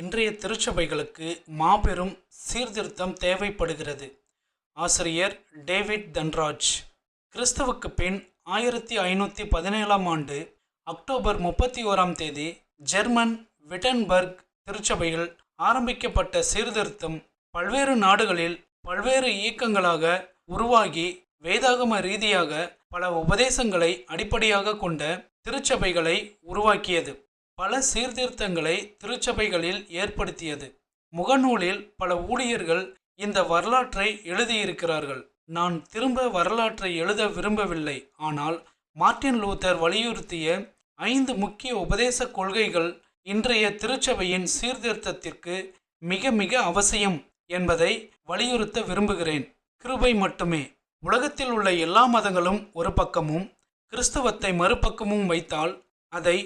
இன்றைய திருச்சபைகளுக்கு மாபெரும் சீர்திருத்தம் தேவைப்படுகிறது. ஆசிரியர் டேவிட் தன்ராஜ். கிறிஸ்துவுக்கு பின் ஆயிரத்தி ஐநூற்றி பதினேழாம் ஆண்டு அக்டோபர் முப்பத்தி ஓராம் தேதி ஜெர்மன் விட்டன்பர்க் திருச்சபையில் ஆரம்பிக்கப்பட்ட சீர்திருத்தம் பல்வேறு நாடுகளில் பல்வேறு இயக்கங்களாக உருவாகி வேதாகம ரீதியாக பல உபதேசங்களை அடிப்படையாக கொண்ட திருச்சபைகளை உருவாக்கியது. பல சீர்திருத்தங்களை திருச்சபைகளில் ஏற்படுத்தியது. முகநூலில் பல ஊழியர்கள் இந்த வரலாற்றை எழுதியிருக்கிறார்கள். நான் திரும்ப வரலாற்றை எழுத விரும்பவில்லை. ஆனால் மார்ட்டின் லூத்தர் வலியுறுத்திய ஐந்து முக்கிய உபதேச கொள்கைகள் இன்றைய திருச்சபையின் சீர்திருத்தத்திற்கு மிக மிக அவசியம் என்பதை வலியுறுத்த விரும்புகிறேன். கிருபை மட்டுமே. உலகத்தில் உள்ள எல்லா மதங்களும் ஒரு பக்கமும் கிறிஸ்தவத்தை மறுபக்கமும் வைத்தால் அதை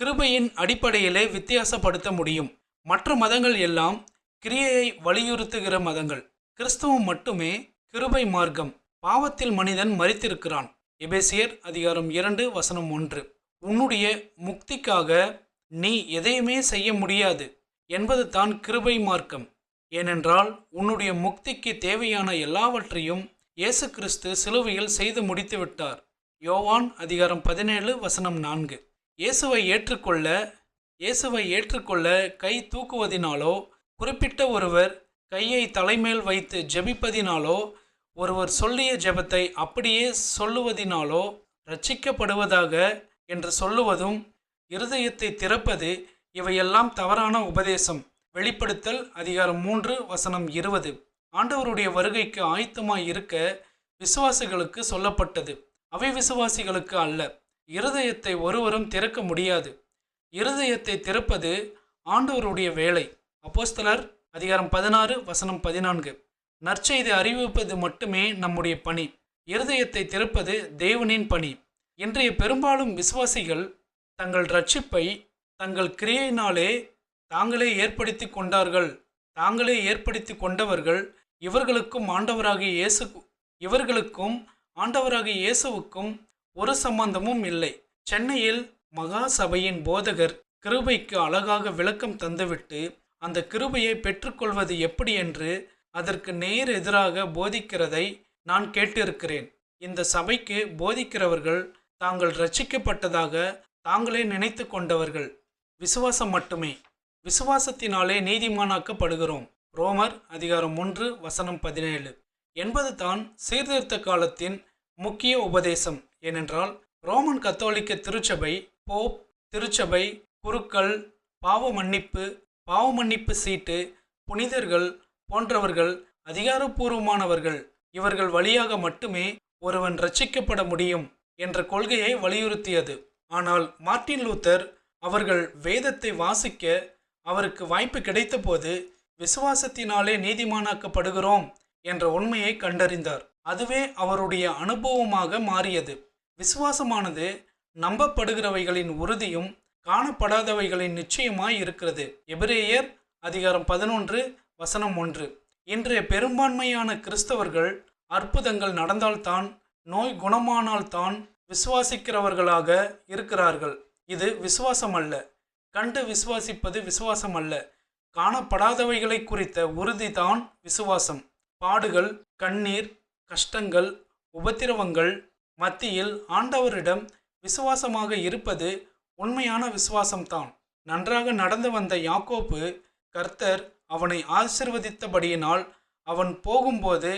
கிருபையின் அடிப்படையிலே வித்தியாசப்படுத்த முடியும். மற்ற மதங்கள் எல்லாம் கிரியையை வலியுறுத்துகிற மதங்கள். கிறிஸ்தவம் மட்டுமே கிருபை மார்க்கம். பாவத்தில் மனிதன் மறித்திருக்கிறான் எபேசியர் அதிகாரம் இரண்டு வசனம் ஒன்று. உன்னுடைய முக்திக்காக நீ எதையுமே செய்ய முடியாது. என்பது தான் கிருபை மார்க்கம். ஏனென்றால் உன்னுடைய முக்திக்கு தேவையான எல்லாவற்றையும் இயேசு கிறிஸ்து சிலுவையில் செய்து முடித்துவிட்டார். யோவான் அதிகாரம் பதினேழு வசனம் நான்கு. இயேசுவை ஏற்றுக்கொள்ள இயேசுவை ஏற்றுக்கொள்ள கை தூக்குவதினாலோ குறிப்பிட்ட ஒருவர் கையை தலைமேல் வைத்து ஜெபிப்பதினாலோ ஒருவர் சொல்லிய ஜெபத்தை அப்படியே சொல்லுவதினாலோ ரட்சிக்கப்படுவதாக என்று சொல்லுவதும் இருதயத்தை திறப்பது இவையெல்லாம் தவறான உபதேசம். வெளிப்படுத்தல் அதிகாரம் மூன்று வசனம் இருபது. ஆண்டவருடைய வருகைக்கு ஆயத்தமாய் இருக்க விசுவாசிகளுக்கு சொல்லப்பட்டது. அவை விசுவாசிகளுக்கு அல்ல. இருதயத்தை ஒருவரும் திறக்க முடியாது. இருதயத்தை திறப்பது ஆண்டவருடைய வேலை. அப்போஸ்தலர் அதிகாரம் பதினாறு வசனம் பதினான்கு. நற்செய்தி அறிவிப்பது மட்டுமே நம்முடைய பணி. இருதயத்தை திறப்பது தேவனின் பணி. இன்றைய பெரும்பாலும் விசுவாசிகள் தங்கள் ரட்சிப்பை தங்கள் கிரியையினாலே தாங்களே ஏற்படுத்தி கொண்டார்கள். தாங்களே ஏற்படுத்தி கொண்டவர்கள் இவர்களுக்கும் ஆண்டவராகிய இயேசு இவர்களுக்கும் ஆண்டவராகிய இயேசுவுக்கும் ஒரு சம்பந்தமும் இல்லை. சென்னையில் மகா சபையின் போதகர் கிருபைக்கு அழகாக விளக்கம் தந்துவிட்டு அந்த கிருபையை பெற்றுக்கொள்வது எப்படி என்று அதற்கு நேர் எதிராக போதிக்கிறதை நான் கேட்டிருக்கிறேன். இந்த சபைக்கு போதிக்கிறவர்கள் தாங்கள் ரட்சிக்கப்பட்டதாக தாங்களே நினைத்து கொண்டவர்கள். விசுவாசம் மட்டுமே. விசுவாசத்தினாலே நீதிமானாக்கப்படுகிறோம். ரோமர் அதிகாரம் ஒன்று வசனம் பதினேழு. என்பது தான் சீர்திருத்த காலத்தின் முக்கிய உபதேசம். ஏனென்றால் ரோமன் கத்தோலிக்க திருச்சபை போப் திருச்சபை குருக்கள் பாவ மன்னிப்பு பாவ மன்னிப்பு சீட்டு புனிதர்கள் போன்றவர்கள் அதிகாரப்பூர்வமானவர்கள் இவர்கள் வழியாக மட்டுமே ஒருவன் ரட்சிக்கப்பட முடியும் என்ற கொள்கையை வலியுறுத்தியது. ஆனால் மார்ட்டின் லூத்தர் அவர்கள் வேதத்தை வாசிக்க அவருக்கு வாய்ப்பு கிடைத்தபோது விசுவாசத்தினாலே நீதிமானாக்கப்படுகிறோம் என்ற உண்மையை கண்டறிந்தார். அதுவே அவருடைய அனுபவமாக மாறியது. விசுவாசமானது நம்பப்படுகிறவைகளின் உறுதியும் காணப்படாதவைகளின் நிச்சயமாய் இருக்கிறது. எபிரேயர் அதிகாரம் பதினொன்று வசனம் ஒன்று. இன்றைய பெரும்பான்மையான கிறிஸ்தவர்கள் அற்புதங்கள் நடந்தால்தான் நோய் குணமானால்தான் விசுவாசிக்கிறவர்களாக இருக்கிறார்கள். இது விசுவாசம் அல்ல கண்டு விசுவாசிப்பது விசுவாசம் அல்ல காணப்படாதவைகளை குறித்த உறுதிதான் விசுவாசம். பாடுகள் கண்ணீர் கஷ்டங்கள் உபத்திரவங்கள் மத்தியில் ஆண்டவரிடம் விசுவாசமாக இருப்பது உண்மையான விசுவாசம்தான். நன்றாக நடந்து வந்த யாக்கோப்பு கர்த்தர் அவனை ஆசிர்வதித்தபடியினால் அவன் போகும்போது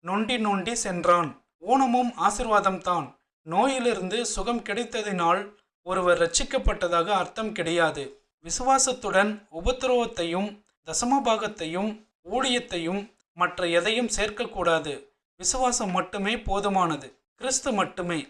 நொண்டி நொண்டி சென்றான். ஊனமும் ஆசிர்வாதம்தான். நோயிலிருந்து சுகம் கிடைத்ததினால் ஒருவர் ரட்சிக்கப்பட்டதாக அர்த்தம் கிடையாது. விசுவாசத்துடன் உபத்திரவத்தையும் தசமபாகத்தையும் ஊழியத்தையும் மற்ற எதையும் சேர்க்கக்கூடாது. விசுவாசம் மட்டுமே போதுமானது. கிறிஸ்து மட்டுமே.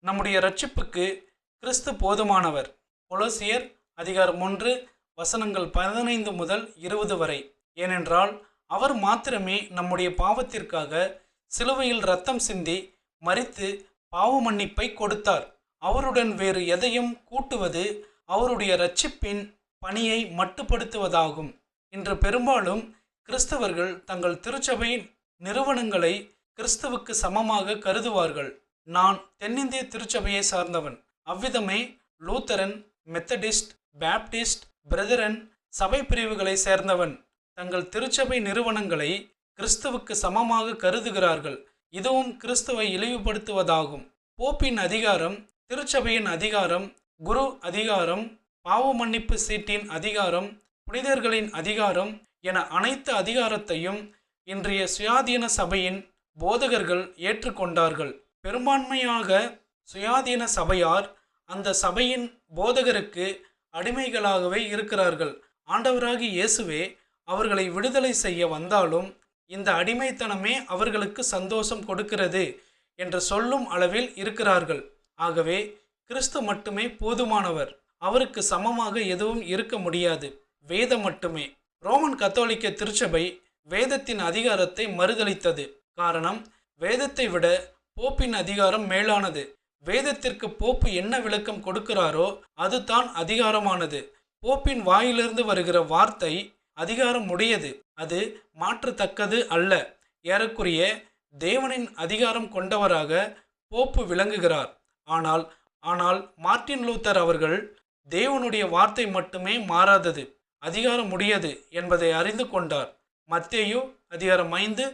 நம்முடைய ரட்சிப்புக்கு கிறிஸ்து போதுமானவர். கொலோசியர் அதிகாரம் ஒன்று வசனங்கள் பதினைந்து முதல் இருபது வரை. ஏனென்றால் அவர் மாத்திரமே நம்முடைய பாவத்திற்காக சிலுவையில் ரத்தம் சிந்தி மறித்து பாவ மன்னிப்பை கொடுத்தார். அவருடன் வேறு எதையும் கூட்டுவது அவருடைய ரட்சிப்பின் பணியை மட்டுப்படுத்துவதாகும். இன்று பெரும்பாலும் கிறிஸ்தவர்கள் தங்கள் திருச்சபையின் நிறுவனங்களை கிறிஸ்துவுக்கு சமமாக கருதுவார்கள். நான் தென்னிந்திய திருச்சபையை சார்ந்தவன். அவ்விதமே லூத்தரன் மெத்தடிஸ்ட் பேப்டிஸ்ட் பிரதரன் சபை பிரிவுகளை சேர்ந்தவன். தங்கள் திருச்சபை நிறுவனங்களை கிறிஸ்துவுக்கு சமமாக கருதுகிறார்கள். இதுவும் கிறிஸ்துவை இழிவுபடுத்துவதாகும். போப்பின் அதிகாரம் திருச்சபையின் அதிகாரம் குரு அதிகாரம் பாவ மன்னிப்பு சீட்டின் அதிகாரம் புனிதர்களின் அதிகாரம் என அனைத்து அதிகாரத்தையும் இன்றைய சுயாதீன சபையின் போதகர்கள் ஏற்றுக்கொண்டார்கள். பெரும்பான்மையாக சுயாதீன சபையார் அந்த சபையின் போதகருக்கு அடிமைகளாகவே இருக்கிறார்கள். ஆண்டவராகி இயேசுவே அவர்களை விடுதலை செய்ய வந்தாலும் இந்த அடிமைத்தனமே அவர்களுக்கு சந்தோஷம் கொடுக்கிறது என்று சொல்லும் அளவில் இருக்கிறார்கள். ஆகவே கிறிஸ்து மட்டுமே போதுமானவர். அவருக்கு சமமாக எதுவும் இருக்க முடியாது. வேதம் மட்டுமே. ரோமன் கத்தோலிக்க திருச்சபை வேதத்தின் அதிகாரத்தை மறுதளித்தது காரணம் வேதத்தை விட போப்பின் அதிகாரம் மேலானது. வேதத்திற்கு போப்பு என்ன விளக்கம் கொடுக்கிறாரோ அதுதான் அதிகாரமானது. போப்பின் வாயிலிருந்து வருகிற வார்த்தை அதிகாரம் உடையது. அது மாற்றத்தக்கது அல்ல. ஏறக்குறைய தேவனின் அதிகாரம் கொண்டவராக போப்பு விளங்குகிறார். ஆனால் ஆனால் மார்ட்டின் லூத்தர் அவர்கள் தேவனுடைய வார்த்தை மட்டுமே மாறாதது. அதிகாரம் உடையது என்பதை அறிந்து கொண்டார். மத்தேயு அதிகாரம் ஐந்து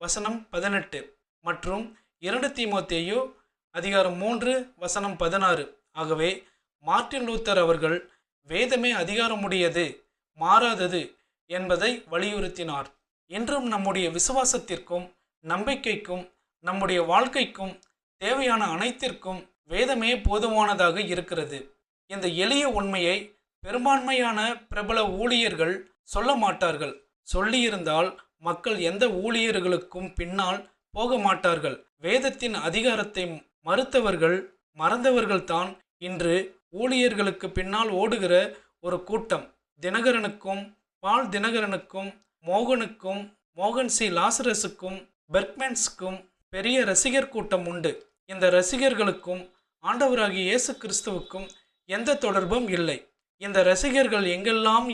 வசனம் பதினெட்டு மற்றும் இரண்டு தீமோத்தேயு அதிகாரம் மூன்று வசனம் பதினாறு. ஆகவே மார்ட்டின் லூத்தர் அவர்கள் வேதமே அதிகாரமுடையது மாறாதது என்பதை வலியுறுத்தினார். இன்றும் நம்முடைய விசுவாசத்திற்கும் நம்பிக்கைக்கும் நம்முடைய வாழ்க்கைக்கும் தேவையான அனைத்திற்கும் வேதமே போதுமானதாக இருக்கிறது. இந்த எளிய உண்மையை பெரும்பான்மையான பிரபல ஊழியர்கள் சொல்ல மாட்டார்கள். சொல்லியிருந்தால் மக்கள் எந்த ஊழியர்களுக்கும் பின்னால் போக மாட்டார்கள். வேதத்தின் அதிகாரத்தை மறுத்தவர்கள் மறந்தவர்கள்தான் இன்று ஊழியர்களுக்கு பின்னால் ஓடுகிற ஒரு கூட்டம். தினகரனுக்கும் பால் தினகரனுக்கும் மோகனுக்கும் மோகன் சி. லாசரஸுக்கும் பெர்க்மென்ஸுக்கும் பெரிய ரசிகர் கூட்டம் உண்டு. இந்த ரசிகர்களுக்கும் ஆண்டவராகிய இயேசு கிறிஸ்துவுக்கும் எந்த தொடர்பும் இல்லை. இந்த ரசிகர்கள் எங்கெல்லாம்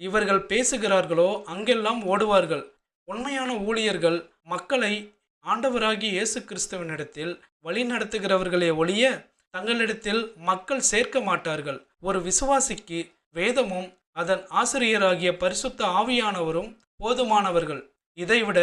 இவர்கள் பேசுகிறார்களோ அங்கெல்லாம் ஓடுவார்கள். உண்மையான ஊழியர்கள் மக்களை ஆண்டவராகிய இயேசு கிறிஸ்துவனிடத்தில் வழி நடத்துகிறவர்களே ஒழிய தங்களிடத்தில் மக்கள் சேர்க்க மாட்டார்கள். ஒரு விசுவாசிக்கு வேதமும் அதன் ஆசிரியராகிய பரிசுத்த ஆவியானவரும் போதுமானவர்கள். இதைவிட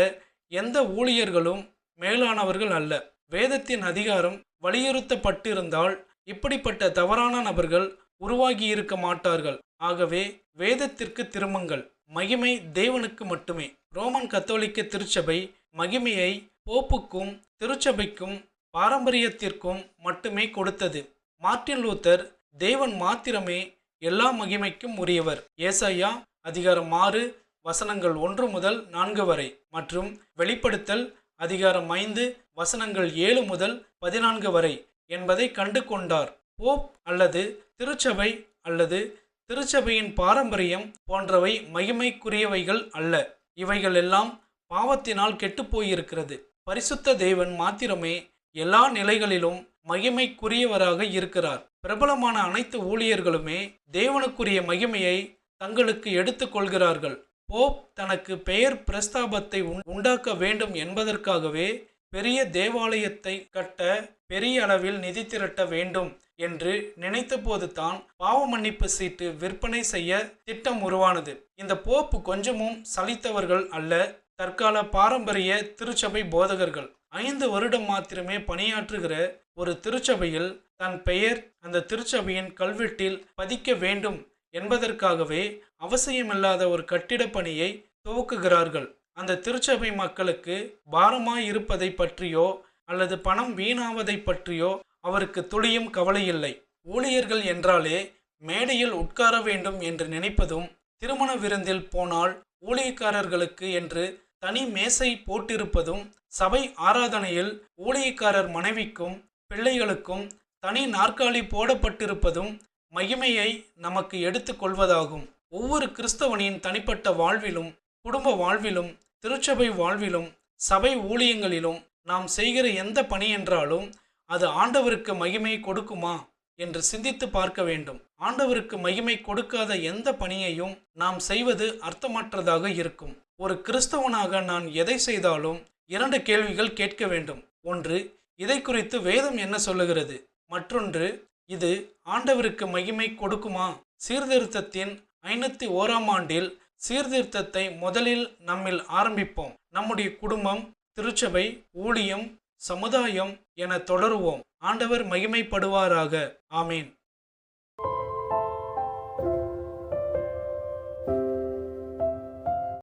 எந்த ஊழியர்களும் மேலானவர்கள் அல்ல. வேதத்தின் அதிகாரம் வலியுறுத்தப்பட்டிருந்தால் இப்படிப்பட்ட தவறான நபர்கள் உருவாகி இருக்க மாட்டார்கள். ஆகவே வேதத்திற்கு திரும்புங்கள். மகிமை தேவனுக்கு மட்டுமே. ரோமன் கத்தோலிக்க திருச்சபை மகிமையை போப்புக்கும் திருச்சபைக்கும் பாரம்பரியத்திற்கும் மட்டுமே கொடுத்தது. மார்ட்டின் லூத்தர் தேவன் மாத்திரமே எல்லா மகிமைக்கும் உரியவர். ஏசாயா அதிகாரம் ஆறு வசனங்கள் ஒன்று முதல் நான்கு வரை மற்றும் வெளிப்படுத்தல் அதிகாரம் ஐந்து வசனங்கள் ஏழு முதல் பதினான்கு வரை என்பதை கண்டு கொண்டார் போப் அல்லது திருச்சபை அல்லது திருச்சபையின் பாரம்பரியம் போன்றவை மகிமைக்குரியவைகள் அல்ல. இவைகள் எல்லாம் பாவத்தினால் கெட்டுப்போயிருக்கிறது பரிசுத்த தேவன் மாத்திரமே எல்லா நிலைகளிலும் மகிமைக்குரியவராக இருக்கிறார். பிரபலமான அனைத்து ஊழியர்களுமே தேவனுக்குரிய மகிமையை தங்களுக்கு எடுத்துக்கொள்கிறார்கள் போப் தனக்கு பெயர் பிரஸ்தாபத்தை உண்- உண்டாக்க வேண்டும் என்பதற்காகவே பெரிய தேவாலயத்தை கட்ட பெரிய அளவில் நிதி திரட்ட வேண்டும் என்று நினைத்தபோது தான் பாவ மன்னிப்பு சீட்டு விற்பனை செய்ய திட்டம் உருவானது. இந்த போப்பு கொஞ்சமும் சலித்தவர்கள் அல்ல தற்கால பாரம்பரிய திருச்சபை போதகர்கள். ஐந்து வருடம் மாத்திரமே பணியாற்றுகிற ஒரு திருச்சபையில் தன் பெயர் அந்த திருச்சபையின் கல்வெட்டில் பதிக்க வேண்டும் என்பதற்காகவே அவசியமில்லாத ஒரு கட்டிட பணியை துவக்குகிறார்கள். அந்த திருச்சபை மக்களுக்கு பாரமாய் இருப்பதை பற்றியோ அல்லது பணம் வீணாவதை பற்றியோ அவருக்கு துளியும் கவலையில்லை. ஊழியர்கள் என்றாலே மேடையில் உட்கார வேண்டும் என்று நினைப்பதும் திருமண விருந்தில் போனால் ஊழியக்காரர்களுக்கு என்று தனி மேசை போட்டிருப்பதும் சபை ஆராதனையில் ஊழியக்காரர் மனைவிக்கும் பிள்ளைகளுக்கும் தனி நாற்காலி போடப்பட்டிருப்பதும் மகிமையை நமக்கு எடுத்துக்கொள்வதாகும் ஒவ்வொரு கிறிஸ்தவனின் தனிப்பட்ட வாழ்விலும் குடும்ப வாழ்விலும் திருச்சபை வாழ்விலும் சபை ஊழியங்களிலும் நாம் செய்கிற எந்த பணி என்றாலும் அது ஆண்டவருக்கு மகிமை கொடுக்குமா என்று சிந்தித்து பார்க்க வேண்டும். ஆண்டவருக்கு மகிமை கொடுக்காத எந்த பணியையும் நாம் செய்வது அர்த்தமற்றதாக இருக்கும். ஒரு கிறிஸ்தவனாக நான் எதை செய்தாலும் இரண்டு கேள்விகள் கேட்க வேண்டும். ஒன்று இதை குறித்து வேதம் என்ன சொல்லுகிறது? மற்றொன்று இது ஆண்டவருக்கு மகிமை கொடுக்குமா? சீர்திருத்தத்தின் ஐநூற்றி ஓராம் ஆண்டில் சீர்திருத்தத்தை முதலில் நம்மில் ஆரம்பிப்போம். நம்முடைய குடும்பம் திருச்சபை ஊழியம் சமுதாயம் என தொடருவோம். ஆண்டவர் மகிமைப்படுவாராக. ஆமீன்.